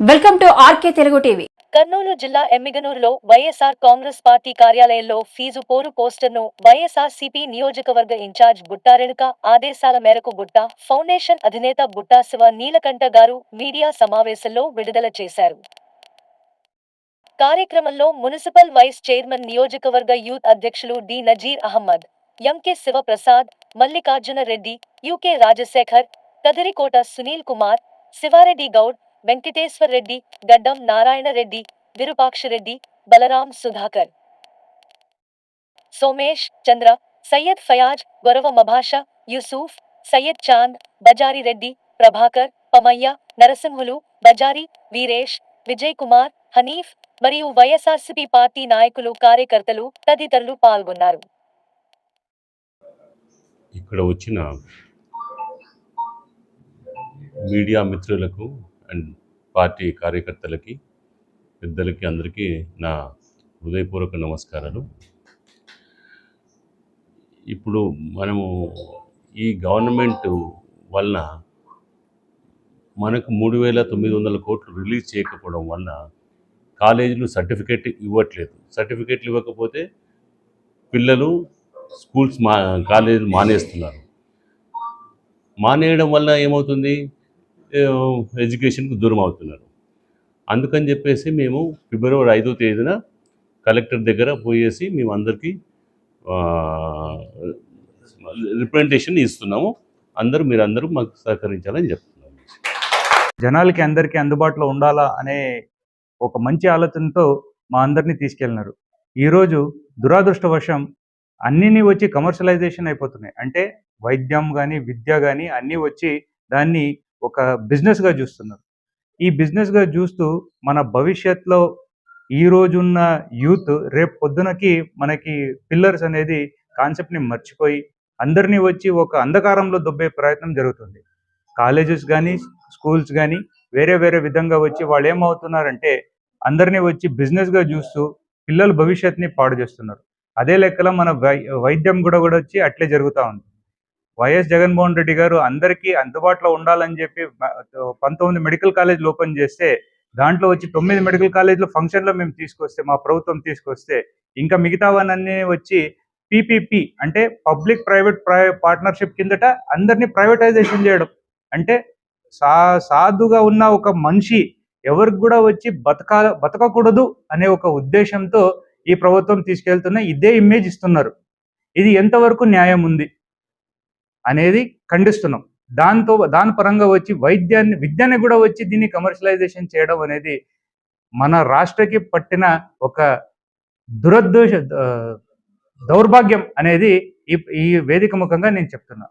Welcome to RK Telugu TV. Kurnool జిల్లా ఎమ్మిగనూరులో YSR Congress party కార్యాలయంలో ఫీజు పోరు పోస్టర్ను వైఎస్ఆర్ సిపి నియోజకవర్గ ఇన్ఛార్జ్ బుట్టా రేణుక ఆదేశాల మేరకు బుట్టా ఫౌండేషన్ అధినేత బుట్టా శివ నీలకంఠ గారు మీడియా సమావేశంలో విడుదల చేశారు. కార్యక్రమంలో మున్సిపల్ వైస్ చైర్మన్ నియోజకవర్గ యూత్ అధ్యక్షులు D Nazeer Ahmed MK Sivaprasad Mallikarjuna Reddy UK Rajasekhar Kadirikota Sunil Kumar Sivareddy Goud Venkateswar Reddy Gaddam Narayana Reddy Virupakshareddy Balaram Sudhakar. Somesh చంద్ర సయ్యద్ ఫయాజ్ గొరవ మభాష యూసుఫ్ సయ్యద్ చాంద్ బజారి రెడ్డి ప్రభాకర్ పమయ్య నరసింహులు బజారి వీరేష్ విజయ్ కుమార్ హనీఫ్ మరియు వైఎస్ఆర్సీపీ పార్టీ నాయకులు కార్యకర్తలు తదితరులు పాల్గొన్నారు. ఇక్కడ వచ్చిన మీడియా మిత్రులకు అండ్ పార్టీ కార్యకర్తలకి పెద్దలకి అందరికీ నా హృదయపూర్వక నమస్కారాలు. ఇప్పుడు మనము ఈ గవర్నమెంట్ వలన మనకు మూడు వేల తొమ్మిది వందల కోట్లు రిలీజ్ చేయకపోవడం వలన కాలేజీలు సర్టిఫికేట్ ఇవ్వట్లేదు. సర్టిఫికేట్లు ఇవ్వకపోతే పిల్లలు స్కూల్స్ మా కాలేజీలు మానేస్తున్నారు. మానేయడం వల్ల ఏమవుతుంది? ఎడ్యుకేషన్కు దూరం అవుతున్నారు. అందుకని చెప్పేసి మేము ఫిబ్రవరి ఐదో తేదీన కలెక్టర్ దగ్గర పోయేసి మేము అందరికీ రిప్రజెంటేషన్ ఇస్తున్నాము. అందరూ మీరు అందరూ మాకు సహకరించాలని చెప్తున్నాము. జనాలకి అందరికీ అందుబాటులో ఉండాలా అనే ఒక మంచి ఆలోచనతో మా అందరినీ తీసుకెళ్ళినారు ఈరోజు దురాదృష్టవశం అన్నీ వచ్చి కమర్షియలైజేషన్ అయిపోతున్నాయి. అంటే వైద్యం కానీ విద్య కానీ అన్నీ వచ్చి దాన్ని ఒక బిజినెస్గా చూస్తున్నారు. ఈ బిజినెస్గా చూస్తూ మన భవిష్యత్లో ఈ రోజున్న యూత్ రేపు పొద్దునకి మనకి పిల్లర్స్ అనేది కాన్సెప్ట్ని మర్చిపోయి అందరినీ వచ్చి ఒక అంధకారంలో దొబ్బే ప్రయత్నం జరుగుతుంది. కాలేజెస్ కానీ స్కూల్స్ కానీ వేరే వేరే విధంగా వచ్చి వాళ్ళు ఏమవుతున్నారంటే అందరినీ వచ్చి బిజినెస్గా చూస్తూ పిల్లల భవిష్యత్ని పాడు చేస్తున్నారు. అదే లెక్కలో మన వై వైద్యం కూడా కూడా వచ్చి అట్లే జరుగుతూ ఉంది. వైఎస్ జగన్మోహన్ రెడ్డి గారు అందరికీ అందుబాటులో ఉండాలని చెప్పి పంతొమ్మిది మెడికల్ కాలేజీలు ఓపెన్ చేస్తే దాంట్లో వచ్చి తొమ్మిది మెడికల్ కాలేజీలు ఫంక్షన్లో మేము తీసుకొస్తే మా ప్రభుత్వం తీసుకొస్తే ఇంకా మిగతావన్నీ వచ్చి పీపీపీ అంటే పబ్లిక్ ప్రైవేట్ పార్ట్నర్షిప్ కిందట అందరినీ ప్రైవేటైజేషన్ చేయడం. అంటే సా సాధుగా ఉన్న ఒక మనిషి ఎవరికి కూడా వచ్చి బతక బతకకూడదు అనే ఒక ఉద్దేశంతో ఈ ప్రభుత్వం తీసుకెళ్తున్న ఇదే ఇమేజ్ ఇస్తున్నారు. ఇది ఎంతవరకు న్యాయం ఉంది? అనేది ఖండిస్తున్నాం. దాంతో దాని పరంగా వచ్చి వైద్యాన్ని విద్యని కూడా వచ్చి దీన్ని కమర్షియలైజేషన్ చేయడం అనేది మన రాష్ట్రకి పట్టిన ఒక దురదృష్ట దౌర్భాగ్యం అనేది ఈ ఈ వేదిక ముఖంగా నేను చెప్తున్నా.